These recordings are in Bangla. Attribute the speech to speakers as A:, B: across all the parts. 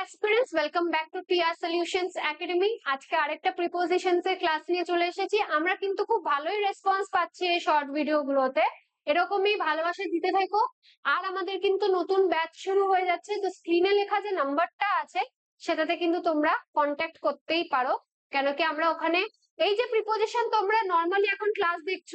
A: অ্যাসপিরেন্টস ওয়েলকাম আজকে আরেকটা এর ক্লাস নিয়ে চলে এসেছি। আমরা কিন্তু খুব ভালোই রেসপন্স পাচ্ছি এই শর্ট ভিডিও গুলোতে। এরকমই ভালোবাসা দিতে থাকো। আর আমাদের কিন্তু নতুন ব্যাচ শুরু হয়ে যাচ্ছে। লেখা যে আছে, সেটাতে কিন্তু তোমরা কন্ট্যাক্ট করতেই পারো। কেন কি আমরা ওখানে, এই যে প্রিপোজিশন তোমরা নর্মালি এখন ক্লাস দেখছ,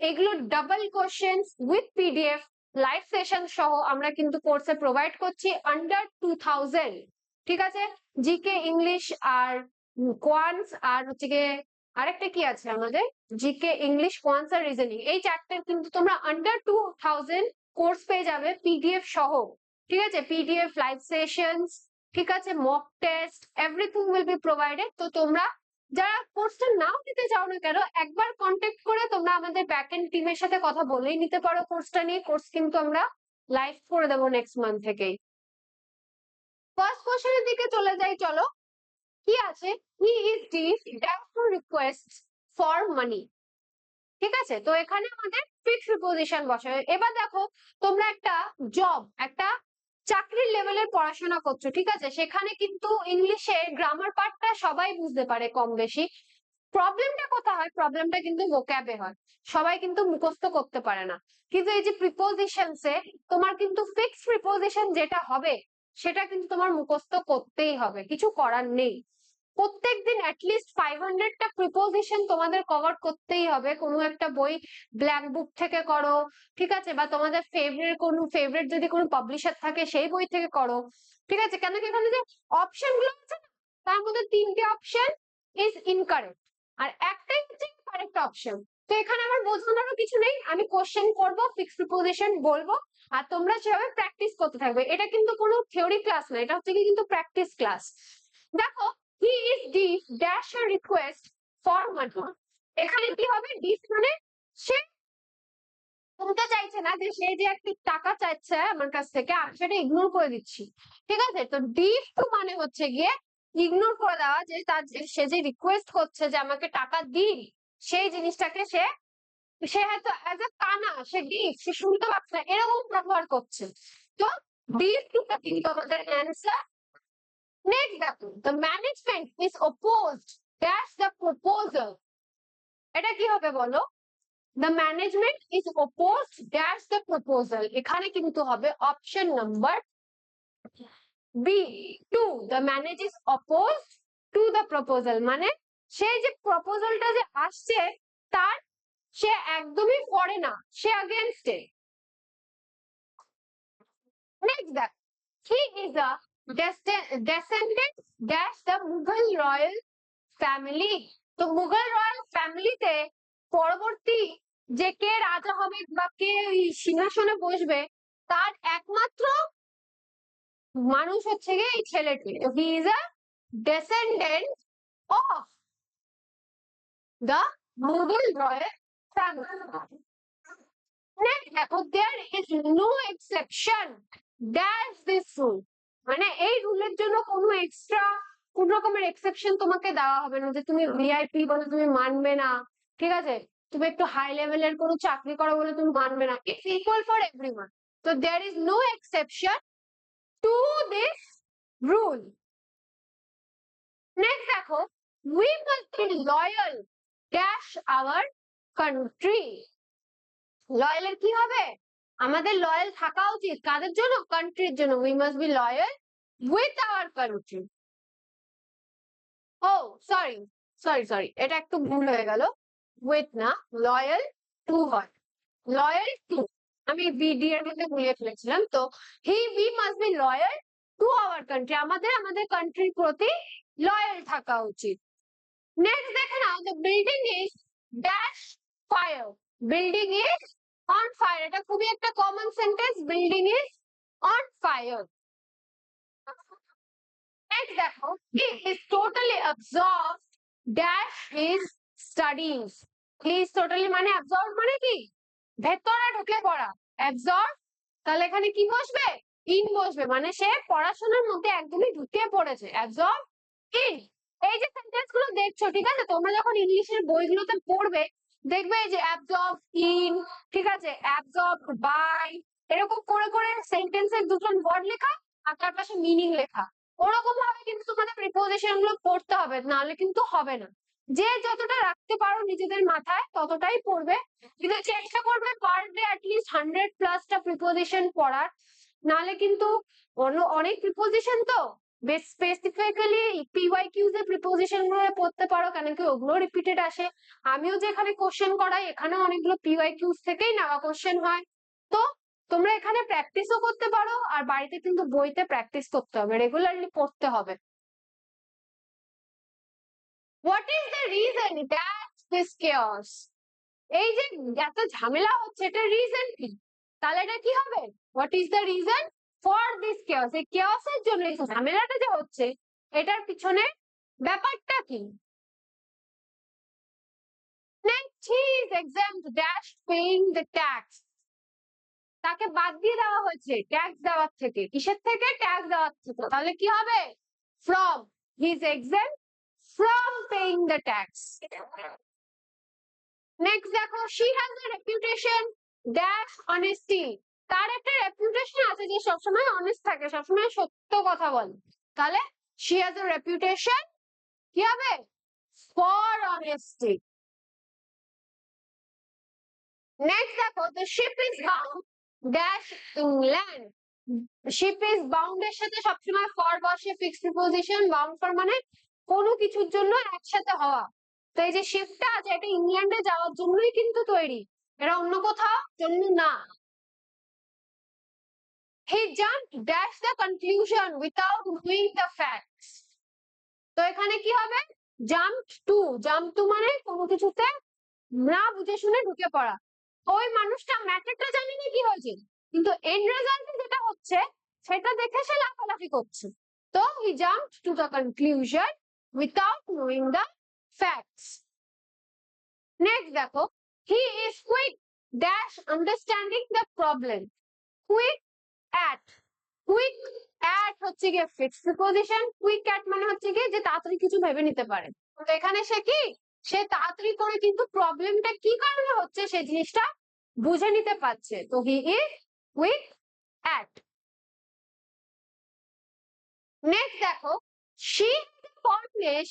A: এগুলো double questions with PDF live session সহ আমরা কিন্তু কোর্সে প্রোভাইড করছি আন্ডার টু থাউজেন্ড ঠিক আছে? জিকে ইংলিশ আর কোয়ান্স আর হচ্ছে গিয়ে আরেকটা কি আছে আমাদের? জিকে ইংলিশ কোয়ান্স আর রিজনিং এই চারটে কিন্তু তোমরা আন্ডার টু থাউজেন্ড কোর্স পেয়ে যাবে পিডিএফ সহ। ঠিক আছে? পিডিএফ লাইভ সেশনস ঠিক আছে? Mock test everything will be provided তো তোমরা যারা কোর্সটা নাও নিতে চাও না কেন, একবার কন্ট্যাক্ট করে তোমরা আমাদের ব্যাক এন্ড টিমের সাথে কথা বলেই নিতে পারো কোর্সটা নিয়ে। কোর্স কিন্তু আমরা লাইভ করে দেবো নেক্সট মান্থ থেকেই। ফার্স্ট কোশ্চেনের দিকে চলে যাই, চলো। কি আছে? He is deaf dash request for money ঠিক আছে? তো এখানে আমাদের ফিক্সড প্রিপোজিশন বসে এবার দেখো, তোমরা একটা জব একটা চাকরির লেভেলের পড়াশোনা করছ, ঠিক আছে? সেখানে কিন্তু ইংলিশে গ্রামার পার্টটা সবাই বুঝতে পারে কম বেশি। প্রবলেমটা কোথায় হয়? প্রবলেমটা কিন্তু ভোক্যাবে হয়। সবাই কিন্তু মুখস্থ করতে পারে না। কিন্তু এই যে প্রিপোজিশনসে তোমার কিন্তু ফিক্সড প্রিপোজিশন যেটা হবে সেটা কিন্তু তোমার মুখস্থ করতেই হবে, কিছু করার নেই। প্রত্যেক দিন অ্যাটলিস্ট ফাইভ হান্ড্রেডটা প্রিপোজিশন তোমাদের কভার করতেই হবে, কোনো একটা বই ব্ল্যাক বুক থেকে করো, ঠিক আছে? বা তোমাদের ফেভারিট কোনো ফেভারিট যদি কোনো পাবলিশার থাকে সেই বই থেকে করো, ঠিক আছে? কেন কি এখানে যে অপশনগুলো আছে তার মধ্যে তিনটে অপশন ইজ ইনকারেক্ট আর একটাই হচ্ছে কারেক্ট অপশন তো এখানে আমার বোঝানোরও কিছু নেই, আমি কোশ্চেন করব ফিক্সড প্রিপোজিশন বলব আর তোমরা সেভাবে প্র্যাকটিস করতে থাকবে। এটা কিন্তু কোনো থিওরি ক্লাস না, এটা হচ্ছে কি কিন্তু প্র্যাকটিস ক্লাস দেখো he is deaf dash a request for money এখানে কি হবে? ডিফ মানে সে শুনতে চাইছে না যে সে যে একটি টাকা চাইছে আমার কাছ থেকে, আমি সেটা ইগনোর করে দিচ্ছি। ঠিক আছে? তো ডিফ টু মানে হচ্ছে গিয়ে ইগনোর করে দেওয়া যে তার সে যে রিকোয়েস্ট করছে যে আমাকে টাকা দিন, সেই জিনিসটাকে সে সে হয়তো অ্যাজ এ কানা, সে ডিফ সে শুনতে পাচ্ছে না এরকম ব্যবহার করছে। তো ডিফ আমাদের answer next the management is opposed that's the proposal এটা কি হবে বলো? The management is opposed that's the proposal এখানে কিন্তু হবে option number B to the manage is opposed to the proposal মানে সেই যে প্রপোজালটা যে আসছে, তার সে একদমই করে না, সে অগেনস্টে নেক্সট মুঘল রয়্যাল ফ্যামিলি তো মুঘল রয়্যাল পরবর্তী যে কে রাজা হবে বা কে ওই সিংহাসনে বসবে, তার একমাত্র মানুষ হচ্ছে গিয়ে এই ছেলেটি। He is a descendant of the Mughal royal rule মানে এই জন্য কোনো এক্সট্রা এক্সেপশন তোমাকে দেওয়া হবে না যে তুমি ভিআইপি বলে তুমি মানবে না ঠিক আছে তুমি একটু হাই লেভেলের কোনো চাকরি করো বলে তুমি মানবে না ইটস ইকুয়াল ফর এভরিওয়ান তো there is no exception to this rule next দেখো we must be loyal dash our country লয়ালের কি হবে? আমাদের লয়াল থাকা উচিত। কাদের জন্য? কান্ট্রির জন্য। We must be loyal with our country oh sorry sorry sorry এটা একটু ভুল হয়ে গেল। উইথ না লয়াল টু হয়। লয়াল টু আমি বিডি এর মধ্যে ভুলিয়ে ফেলেছিলাম। তো he we must be loyal to our country আমাদের আমাদের কান্ট্রির প্রতি লয়াল থাকা উচিত। নেক্সট দেখে নাও the building is dash fire building is on fire এটা খুবই একটা common sentence building is on fire next দেখো he is totally observed dash his studies he is totally মানে অবজর্ভ মানে কি? ভেতরে ঢুকে পড়া। অ্যাবজর্ভ তাহলে এখানে কি বসবে? ইন বসবে। মানে সে পড়াশোনার মধ্যে একদমই ঢুকে পড়েছে। অ্যাবজর্ভ ইন এই যে সেন্টেন্সগুলো দেখছ, ঠিক আছে? তোমরা যখন ইংলিশের বইগুলোতে পড়বে দেখবে যে অ্যাবজর্ভ ইন ঠিক আছে? অ্যাবজর্ব বাই এরকম করে করে সেন্টেন্সের দুজন ওয়ার্ড লেখা আর তার পাশে মিনিং লেখা। ওরকম ভাবে কিন্তু তোমাদের প্রিপোজিশনগুলো পড়তে হবে, নাহলে কিন্তু হবে না। যে যতটা রাখতে পারো নিজেদের মাথায়, ততটাই পড়বে। কিন্তু চেষ্টা করবে per day at least hundred প্লাসটা প্রিপোজিশন পড়ার। নাহলে কিন্তু অন্য অনেক প্রিপোজিশন তো। বেশ স্পেসিফিক্যালি পিওয়াই কিউজ এর প্রিপোজিশনগুলো পড়তে পারো, কেন কি ওগুলো রিপিটেড আসে। আমিও যেখানে কোশ্চেন করাই এখানে অনেকগুলো পিওয়াই কিউজ থেকেই নেওয়া কোশ্চেন হয়। তো তোমরা এখানে প্র্যাকটিসও করতে পারো, আর বাড়িতে কিন্তু বইতে প্র্যাকটিস করতে হবে রেগুলারলি পড়তে হবে। What is the reason that this chaos এই যে এত ঝামেলা হচ্ছে এটা রিজন কি? তাহলে এটা কি হবে? What is the reason chaos এই কেয়াসের জন্য এই ঝামেলাটা যে হচ্ছে, এটার পিছনে ব্যাপারটা কি. তাকে বাদ দিয়ে দেওয়া হয়েছে ট্যাক্স দেওয়ার থেকে। কিসের থেকে? ট্যাক্স দেওয়ার থেকে। তাহলে কি হবে? From he exempt from paying the tax. Next দেখো, she has a reputation dash honesty. তার একটা রেপুটেশন আছে যে সবসময় অনেস্ট থাকে, সবসময় সত্য কথা বলে। তাহলে she has a reputation কি হবে? for honesty. নেক্সট দেখো, the ship is bound dash England ship is bound এর সাথে সবসময় ফর বসে ফিক্সড প্রিপোজিশন বাউন্ড ফর মানে কোনো কিছুর জন্য একসাথে হওয়া। তো এই যে শিপটা আছে, এটা ইংল্যান্ডে যাওয়ার জন্যই কিন্তু তৈরি। এটা অন্য কোথাও জন্য না। He jump dash the conclusion without knowing the facts তো এখানে কি হবে? জাম্প টু জাম্প টু মানে কোনো কিছুতে না বুঝে শুনে ঢুকে পড়া। ওই মানুষটা ম্যাটারটা জানি না কি হয়েছে। কিন্তু এন্ড রেজাল্টে যেটা হচ্ছে, সেটা দেখে সে লাফালাফি করছে। তো he jump to the conclusion without knowing the facts next দেখো he is quick dash understanding the problem quick at quick at হচ্ছে গিয়ে ফিক্সড প্রিপোজিশন কুইক অ্যাট মানে হচ্ছে গিয়ে যে তাড়াতাড়ি কিছু ভেবে নিতে পারে। তো এখানে সে কি? সে তাড়াতাড়ি করে কিন্তু প্রবলেমটা কি কারণে হচ্ছে সে জিনিসটা বুঝে নিতে পারছে। তো he is quick at next দেখো she fondness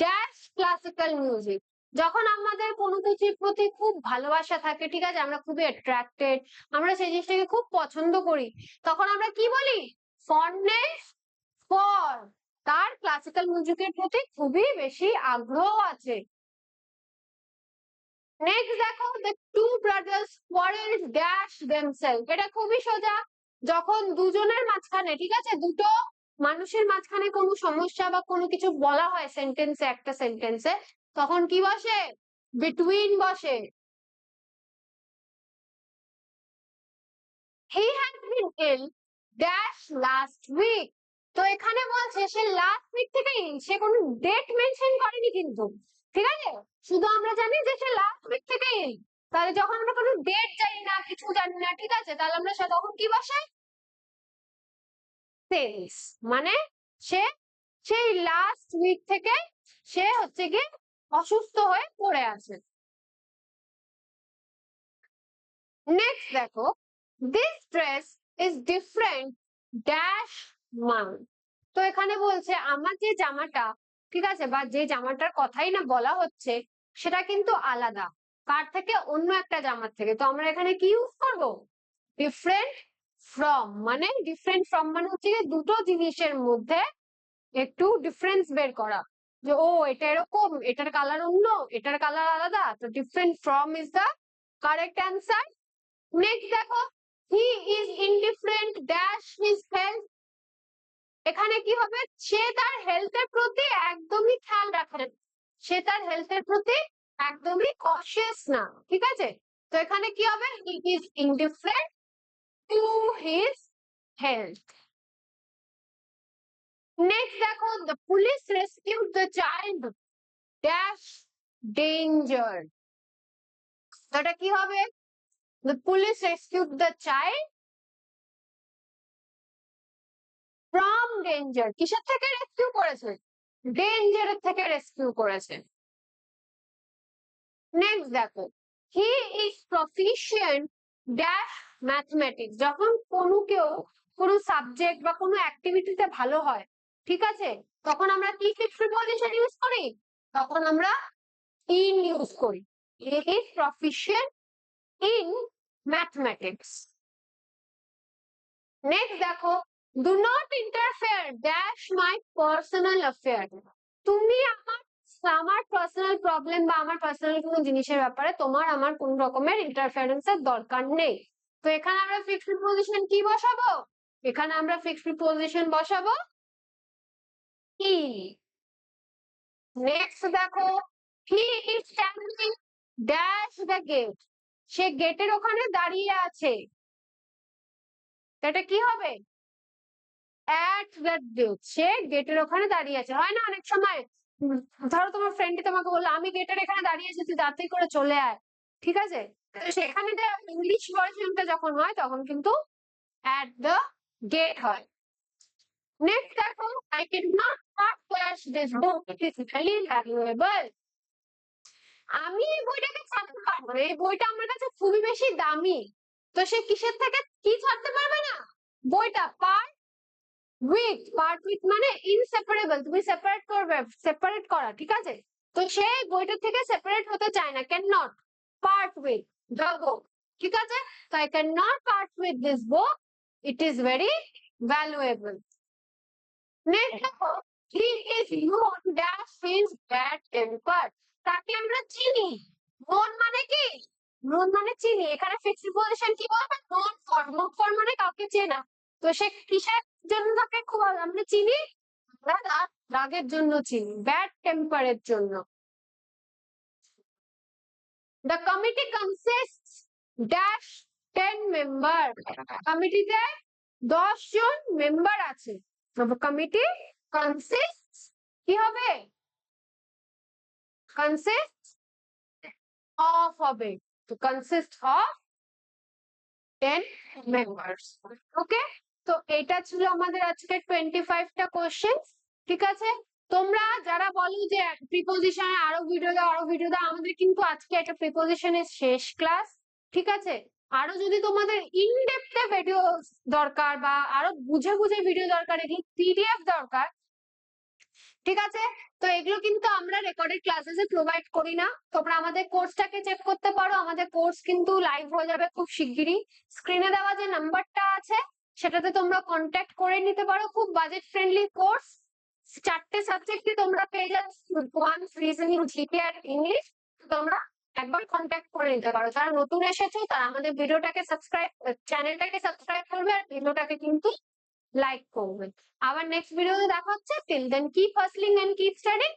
A: dash classical music যখন আমাদের কোনো কিছুর প্রতি খুব ভালোবাসা থাকে, ঠিক আছে? আমরা খুবই অ্যাট্রাক্টেড আমরা সেই জিনিসটাকে খুব পছন্দ করি, তখন আমরা কি বলি? ফন্ডনেস ফর তার ক্লাসিক্যাল মিউজিকের প্রতি খুবই বেশি আগ্রহ আছে। নেক্সট দেখো the two brothers quarrel dash themselves এটা খুবই সোজা। যখন দুজনের মাঝখানে, ঠিক আছে? দুটো মানুষের মাঝখানে কোনো সমস্যা বা কোনো কিছু বলা হয় সেন্টেন্সে একটা সেন্টেন্সে তখন কি বসে? বিটুইন বসে। He has been ill dash last week তো এখানে বলছে সে লাস্ট উইক থেকে সে কোনো ডেট মেনশন করেনি কিন্তু। ঠিক আছে? শুধু আমরা জানি যে সে লাস্ট উইক থেকে ইল তাহলে যখন আমরা কোনো ডেট জানি না, কিছু জানি না, ঠিক আছে? তাহলে আমরা সে তখন কি বসে? সেন্স মানে সে সেই লাস্ট উইক থেকে সে হচ্ছে গিয়ে অসুস্থ হয়ে পড়ে আছে। নেক্সট দেখো this dress is different dash mine তো এখানে বলছে, আমার যে জামাটা, ঠিক আছে? বা যে জামাটার কথাই না বলা হচ্ছে, সেটা কিন্তু আলাদা। কার থেকে? অন্য একটা জামার থেকে। তো আমরা এখানে কি ইউজ করব? ডিফারেন্ট ফ্রম মানে ডিফারেন্ট ফ্রম মানে হচ্ছে দুটো জিনিসের মধ্যে একটু ডিফারেন্স বের করা। যে, ও, এটা এরকম, এটার কালার অন্য, এটার কালার আলাদা, তো different from is the correct answer next দেখো he is indifferent dash his health এখানে কি হবে? সে তার হেলথের প্রতি একদমই খেয়াল রাখে না। সে তার হেলথের প্রতি একদমই কশিয়াস না। ঠিক আছে? তো এখানে কি হবে? He is indifferent to his health next দেখো the police rescued the child dash danger এটা কি হবে? The police rescued the child from danger কিসের থেকে রেস্কিউ করেছে? ডেঞ্জারের থেকে রেস্কিউ করেছে। নেক্সট দেখো he is proficient dash mathematics যখন কোনো কেউ কোনো সাবজেক্ট বা কোনো অ্যাক্টিভিটিতে ভালো হয় ঠিক আছে? তখন আমরা কি প্রিপোজিশন ইউজ করি? তখন আমরা ইন ইউজ করি। ইন ম্যাথমেটিক্স নেক্সট দেখো do not interfere dash my personal affair তুমি আমার আমার পার্সোনাল প্রবলেম বা আমার পার্সোনাল কোনো জিনিসের ব্যাপারে তোমার আমার কোন রকমের ইন্টারফারেন্সের দরকার নেই। তো এখানে আমরা ফিক্সড প্রিপোজিশন কি বসাবো? এখানে আমরা ফিক্সড প্রিপোজিশন বসাবো কি? নেক্সট দেখো he is standing dash the gate সে গেটের ওখানে দাঁড়িয়ে আছে। এটা কি হবে? অ্যাট দ্য গেট সে গেটের ওখানে দাঁড়িয়ে আছে। হয় না অনেক সময়? ধরো তোমার ফ্রেন্ডই তোমাকে বলল, আমি গেটের এখানে দাঁড়িয়ে আছি, তুই তাড়াতাড়ি করে চলে আয়। ঠিক আছে? সেখানে ইংলিশ ভার্সনটা যখন হয়, তখন কিন্তু অ্যাট দ্য গেট হয়। নেক্সট দেখো I can not pass this book it is very valuable আমি এই বইটাকে ছাড়তে পারব? না এই বইটা আমার কাছে খুবই বেশি দামি। তো সে কিসের থেকে কি ছাড়তে পারবে না? বইটা পার উইথ পার্ট উইথ মানে ইনসেপারেবল তুমি সেপারেট করবে সেপারেট করা, ঠিক আছে? তো সে বইটার থেকে সেপারেট হতে চায় না। Can not part with the ঠিক আছে? তো I can not part with this book it is very valuable is তাকে আমরা চিনি। মানে কি? মানে চিনি। এখানে মানে কাউকে চেনা তো সে কিসের জন্য আমরা চিনি? আমরা রাগের জন্য চিনি ব্যাড টেম্পারের জন্য। The committee consist dash ten member কমিটিতে দশ জন মেম্বার আছে। কমিটি কনসিস্ট কি হবে? কনসিস্ট অফ হবে। তো consist of ten members okay তো এটা ছিল আমাদের আজকে টোয়েন্টি ফাইভটা কোশ্চেন ঠিক আছে? তোমরা যারা বলো যে প্রিপোজিশনে আরও ভিডিও দাও, আরও ভিডিও দাও, আমাদের কিন্তু আজকে একটা প্রিপোজিশনের শেষ ক্লাস ঠিক আছে? আরও যদি তোমাদের ইনডেপথে ভিডিও দরকার বা আরও বুঝে বুঝে ভিডিও দরকার এগুলো পিডিএফ দরকার, ঠিক আছে? তো এগুলো কিন্তু আমরা রেকর্ডেড ক্লাসেসে প্রোভাইড করি না। তোমরা আমাদের কোর্সটাকে চেক করতে পারো। আমাদের কোর্স কিন্তু লাইভ হয়ে যাবে খুব শিগগিরই। স্ক্রিনে দেওয়া যে নাম্বারটা আছে, সেটাতে তোমরা কন্ট্যাক্ট করে নিতে পারো। খুব বাজেট ফ্রেন্ডলি কোর্স চারটে সাবজেক্টে তোমরা পেয়ে যাচ্ছ। ওয়ান রিজনিং জিকে আর ইংলিশ তোমরা একবার কন্ট্যাক্ট করে নিতে পারো। যারা নতুন এসেছ, তারা আমাদের ভিডিওটাকে সাবস্ক্রাইব চ্যানেলটাকে সাবস্ক্রাইব করবে আর ভিডিওটাকে কিন্তু লাইক করবে। আবার নেক্সট ভিডিওতে দেখা হচ্ছে। Till then keep hustling and keep studying